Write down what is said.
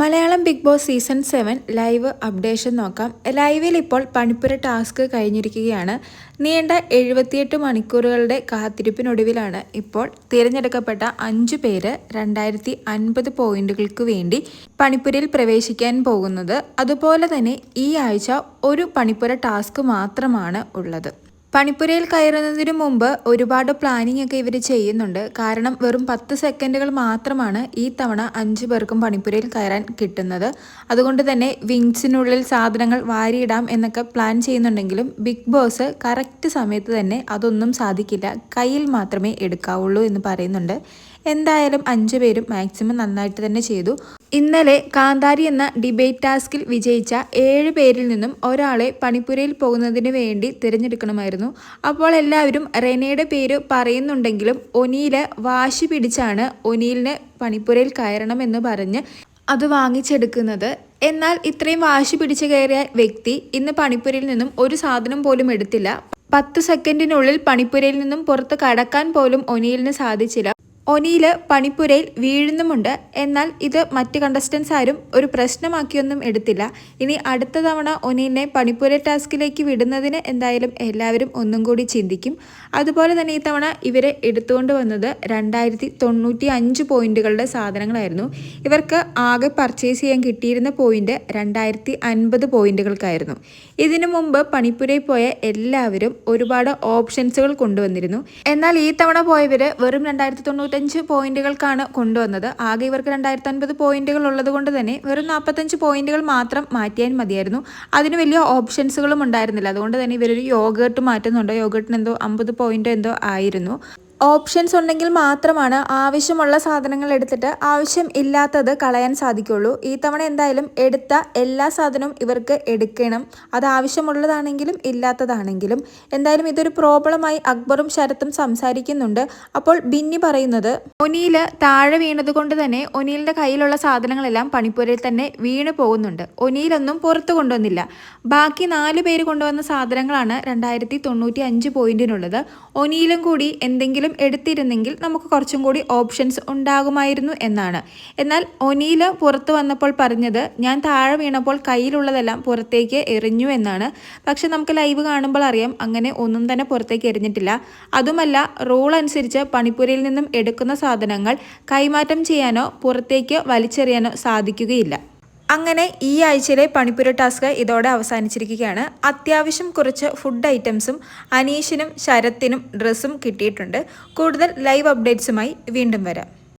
Malayalam big boss season seven live updation നോക്കാം. ലൈവിൽ ഇപ്പോൾ പണിപ്പുര ടാസ്ക് കഴിഞ്ഞിരിക്കുകയാണ്. നീണ്ട എഴുപത്തിയെട്ട് മണിക്കൂറുകളുടെ കാത്തിരിപ്പിനൊടുവിലാണ് ഇപ്പോൾ തിരഞ്ഞെടുക്കപ്പെട്ട അഞ്ചു പേര് രണ്ടായിരത്തി അൻപത് പോയിന്റുകൾക്ക് വേണ്ടി പണിപ്പുരയിൽ പ്രവേശിക്കാൻ പോകുന്നത്. അതുപോലെ തന്നെ ഈ ആഴ്ച ഒരു പണിപ്പുര ടാസ്ക് മാത്രമാണ് ഉള്ളത്. പണിപ്പുരയിൽ കയറുന്നതിന് മുമ്പ് ഒരുപാട് പ്ലാനിങ് ഒക്കെ ഇവർ ചെയ്യുന്നുണ്ട്. കാരണം വെറും പത്ത് സെക്കൻഡുകൾ മാത്രമാണ് ഈ തവണ അഞ്ച് പേർക്കും പണിപ്പുരയിൽ കയറാൻ കിട്ടുന്നത്. അതുകൊണ്ട് തന്നെ വിങ്സിനുള്ളിൽ സാധനങ്ങൾ വാരിയിടാം എന്നൊക്കെ പ്ലാൻ ചെയ്യുന്നുണ്ടെങ്കിലും ബിഗ് ബോസ് കറക്റ്റ് സമയത്ത് തന്നെ അതൊന്നും സാധിക്കില്ല. കയ്യിൽ മാത്രമേ എടുക്കാവുള്ളൂ എന്ന് പറയുന്നുണ്ട്. എന്തായാലും അഞ്ചു പേരും മാക്സിമം നന്നായിട്ട് തന്നെ ചെയ്തു. ഇന്നലെ കാന്താരി എന്ന ഡിബേറ്റ് ടാസ്കിൽ വിജയിച്ച ഏഴ് പേരിൽ നിന്നും ഒരാളെ പണിപ്പുരയിൽ പോകുന്നതിന് വേണ്ടി തിരഞ്ഞെടുക്കണമായിരുന്നു. അപ്പോൾ എല്ലാവരും റെനയുടെ പേര് പറയുന്നുണ്ടെങ്കിലും ഒനീൽ വാശി പിടിച്ചാണ് ഒനീലിന് പണിപ്പുരയിൽ കയറണമെന്ന് പറഞ്ഞ് അത് വാങ്ങിച്ചെടുക്കുന്നത്. എന്നാൽ ഇത്രയും വാശി പിടിച്ചു കയറിയ വ്യക്തി ഇന്ന് പണിപ്പുരയിൽ നിന്നും ഒരു സാധനം പോലും എടുത്തില്ല. പത്ത് സെക്കൻഡിനുള്ളിൽ പണിപ്പുരയിൽ നിന്നും പുറത്ത് കടക്കാൻ പോലും ഒനീലിന് സാധിച്ചില്ല. ഒനിയിൽ പണിപ്പുരയിൽ വീഴുന്നുമുണ്ട്. എന്നാൽ ഇത് മറ്റ് കണ്ടസ്റ്റൻസ് ആരും ഒരു പ്രശ്നമാക്കിയൊന്നും എടുത്തില്ല. ഇനി അടുത്ത തവണ ഒനീലിനെ പണിപ്പുര ടാസ്കിലേക്ക് വിടുന്നതിന് എന്തായാലും എല്ലാവരും ഒന്നും കൂടി ചിന്തിക്കും. അതുപോലെ തന്നെ ഈ തവണ ഇവരെ എടുത്തുകൊണ്ട് വന്നത് രണ്ടായിരത്തി തൊണ്ണൂറ്റി അഞ്ച് പോയിന്റുകളുടെ സാധനങ്ങളായിരുന്നു. ഇവർക്ക് ആകെ പർച്ചേസ് ചെയ്യാൻ കിട്ടിയിരുന്ന പോയിന്റ് രണ്ടായിരത്തി അൻപത് പോയിന്റുകൾക്കായിരുന്നു. ഇതിനു മുമ്പ് പണിപ്പുരയിൽ പോയ എല്ലാവരും ഒരുപാട് ഓപ്ഷൻസുകൾ കൊണ്ടുവന്നിരുന്നു. എന്നാൽ ഈ തവണ പോയവർ വെറും രണ്ടായിരത്തി നാൽപ്പത്തഞ്ച് പോയിന്റുകൾക്കാണ് കൊണ്ടുവന്നത്. ആകെ ഇവർക്ക് രണ്ടായിരത്തി അൻപത് പോയിന്റുകൾ ഉള്ളത് കൊണ്ട് തന്നെ വെറും നാൽപ്പത്തഞ്ച് പോയിന്റുകൾ മാത്രം മാറ്റിയാൽ മതിയായിരുന്നു. അതിന് വലിയ ഓപ്ഷൻസുകളും ഉണ്ടായിരുന്നില്ല. അതുകൊണ്ട് തന്നെ ഇവരൊരു യോഗേർട്ട് മാറ്റുന്നുണ്ടോ. യോഗേർട്ടിന് എന്തോ അമ്പത് പോയിന്റ് എന്തോ ആയിരുന്നു. ഓപ്ഷൻസ് ഉണ്ടെങ്കിൽ മാത്രമാണ് ആവശ്യമുള്ള സാധനങ്ങൾ എടുത്തിട്ട് ആവശ്യം ഇല്ലാത്തത് കളയാൻ സാധിക്കുള്ളൂ. ഈ തവണ എന്തായാലും എടുത്ത എല്ലാ സാധനവും ഇവർക്ക് എടുക്കണം. അത് ആവശ്യമുള്ളതാണെങ്കിലും ഇല്ലാത്തതാണെങ്കിലും. എന്തായാലും ഇതൊരു പ്രോബ്ലമായി അക്ബറും ശരത്തും സംസാരിക്കുന്നുണ്ട്. അപ്പോൾ ബിന്നി പറയുന്നത് ഒനിയിൽ താഴെ വീണത് കൊണ്ട് തന്നെ ഒനിയിലിന്റെ കയ്യിലുള്ള സാധനങ്ങളെല്ലാം പണിപ്പുരയിൽ തന്നെ വീണ് പോകുന്നുണ്ട്. ഒനിയിലൊന്നും പുറത്തു കൊണ്ടുവന്നില്ല. ബാക്കി നാല് പേര് കൊണ്ടുവന്ന സാധനങ്ങളാണ് രണ്ടായിരത്തി തൊണ്ണൂറ്റി അഞ്ച് പോയിന്റിനുള്ളത്. ഒനിയിലും കൂടി എന്തെങ്കിലും എന്തെങ്കിലും എടുത്തിരുന്നെങ്കിൽ നമുക്ക് കുറച്ചും കൂടി ഓപ്ഷൻസ് ഉണ്ടാകുമായിരുന്നു എന്നാണ്. എന്നാൽ ഒനീൽ പുറത്തു വന്നപ്പോൾ പറഞ്ഞത് ഞാൻ താഴെ വീണപ്പോൾ കയ്യിലുള്ളതെല്ലാം പുറത്തേക്ക് എറിഞ്ഞു എന്നാണ്. പക്ഷെ നമുക്ക് ലൈവ് കാണുമ്പോൾ അറിയാം അങ്ങനെ ഒന്നും തന്നെ പുറത്തേക്ക് എറിഞ്ഞിട്ടില്ല. അതുമല്ല റൂൾ അനുസരിച്ച് പണിപ്പുരയിൽ നിന്നും എടുക്കുന്ന സാധനങ്ങൾ കൈമാറ്റം ചെയ്യാനോ പുറത്തേക്ക് വലിച്ചെറിയാനോ സാധിക്കുകയില്ല. അങ്ങനെ ഈ ആഴ്ചയിലെ പണിപ്പുര ടാസ്ക് ഇതോടെ അവസാനിച്ചിരിക്കുകയാണ്. അത്യാവശ്യം കുറച്ച് ഫുഡ് ഐറ്റംസും അനീഷിനും ശരത്തിനും ഡ്രസ്സും കിട്ടിയിട്ടുണ്ട്. കൂടുതൽ ലൈവ് അപ്ഡേറ്റ്സുമായി വീണ്ടും വരാം.